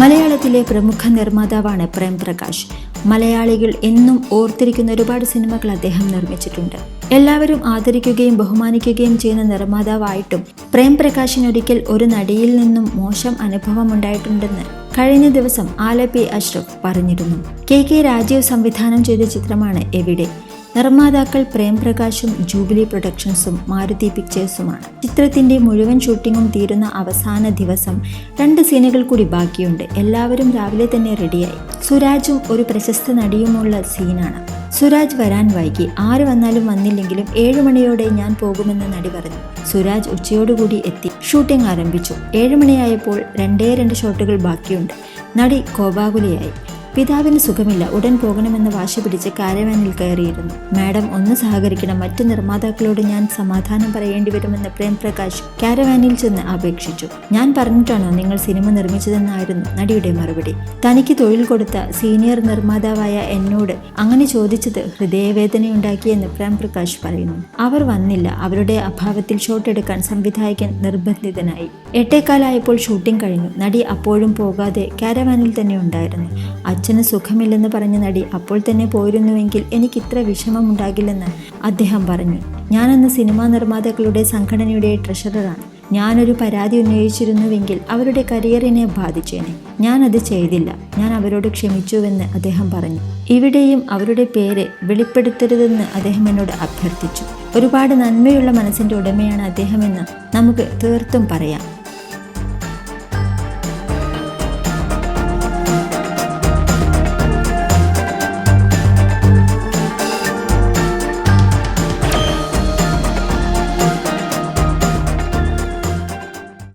മലയാളത്തിലെ പ്രമുഖ നിർമ്മാതാവാണ് പ്രേം പ്രകാശ്. മലയാളികൾ എന്നും ഓർത്തിരിക്കുന്ന ഒരുപാട് സിനിമകൾ അദ്ദേഹം നിർമ്മിച്ചിട്ടുണ്ട്. എല്ലാവരും ആദരിക്കുകയും ബഹുമാനിക്കുകയും ചെയ്യുന്ന നിർമ്മാതാവായിട്ടും പ്രേം പ്രകാശിനൊരിക്കൽ ഒരു നടിയിൽ നിന്നും മോശം അനുഭവം ഉണ്ടായിട്ടുണ്ടെന്ന് കഴിഞ്ഞ ദിവസം ആലപ്പി അഷ്റഫ് പറഞ്ഞിരുന്നു. കെ കെ രാജീവ് സംവിധാനം ചെയ്ത ചിത്രമാണ് എവിടെ? നിർമ്മാതാക്കൾ പ്രേംപ്രകാശും ജൂബിലി പ്രൊഡക്ഷൻസും മാരുതി പിക്ചേഴ്സുമാണ്. ചിത്രത്തിന്റെ മുഴുവൻ ഷൂട്ടിങ്ങും തീരുന്ന അവസാന ദിവസം രണ്ട് സീനുകൾ കൂടി ബാക്കിയുണ്ട്. എല്ലാവരും രാവിലെ തന്നെ റെഡിയായി. സുരാജും ഒരു പ്രശസ്ത നടിയുമുള്ള സീനാണ്. സുരാജ് വരാൻ വൈകി. ആര് വന്നാലും വന്നില്ലെങ്കിലും ഏഴു മണിയോടെ ഞാൻ പോകുമെന്ന് നടി പറഞ്ഞു. സുരാജ് ഉച്ചയോടുകൂടി എത്തി. ഷൂട്ടിംഗ് ആരംഭിച്ചു. ഏഴുമണിയായപ്പോൾ രണ്ടേ രണ്ട് ഷോട്ടുകൾ ബാക്കിയുണ്ട്. നടി കോപാകുലയായി. പിതാവിന് സുഖമില്ല. ഉടൻ പോകണമെന്ന് വാശി പിടിച്ച് കാരവാനിൽ കയറിയിരുന്നു. മാഡം ഒന്ന് സഹകരിക്കണം. മറ്റു നിർമ്മാതാക്കളോട് ഞാൻ സമാധാനം പറയേണ്ടി വരുമെന്ന് പ്രേം പ്രകാശ് കാരവാനിൽ ചെന്ന് അപേക്ഷിച്ചു. ഞാൻ പറഞ്ഞിട്ടാണോ നിങ്ങൾ സിനിമ നിർമ്മിച്ചതെന്നായിരുന്നു നടിയുടെ മറുപടി. തനിക്ക് തൊഴിൽ കൊടുത്ത സീനിയർ നിർമ്മാതാവായ എന്നോട് അങ്ങനെ ചോദിച്ചത് ഹൃദയവേദനയുണ്ടാക്കിയെന്ന് പ്രേം പ്രകാശ് പറയുന്നു. അവർ വന്നില്ല. അവരുടെ അഭാവത്തിൽ ഷോട്ട് എടുക്കാൻ സംവിധായകൻ നിർബന്ധിതനായി. എട്ടേക്കാലായപ്പോൾ ഷൂട്ടിംഗ് കഴിഞ്ഞു. നടി അപ്പോഴും പോകാതെ കാരവാനിൽ തന്നെ ഉണ്ടായിരുന്നു. അച്ഛന് സുഖമില്ലെന്ന് പറഞ്ഞ നടി അപ്പോൾ തന്നെ പോയിരുന്നുവെങ്കിൽ എനിക്ക് ഇത്ര വിഷമമുണ്ടാകില്ലെന്ന് അദ്ദേഹം പറഞ്ഞു. ഞാനന്ന് സിനിമാ നിർമ്മാതാക്കളുടെ സംഘടനയുടെ ട്രഷററാണ്. ഞാനൊരു പരാതി ഉന്നയിച്ചിരുന്നുവെങ്കിൽ അവരുടെ കരിയറിനെ ബാധിച്ചേനെ. അത് ചെയ്തില്ല. ഞാൻ അവരോട് ക്ഷമിച്ചുവെന്ന് അദ്ദേഹം പറഞ്ഞു. ഇവിടെയും അവരുടെ പേര് വെളിപ്പെടുത്തരുതെന്ന് അദ്ദേഹം എന്നോട് അഭ്യർത്ഥിച്ചു. ഒരുപാട് നന്മയുള്ള മനസ്സിന്റെ ഉടമയാണ് അദ്ദേഹമെന്ന് നമുക്ക് തീർത്തും പറയാം.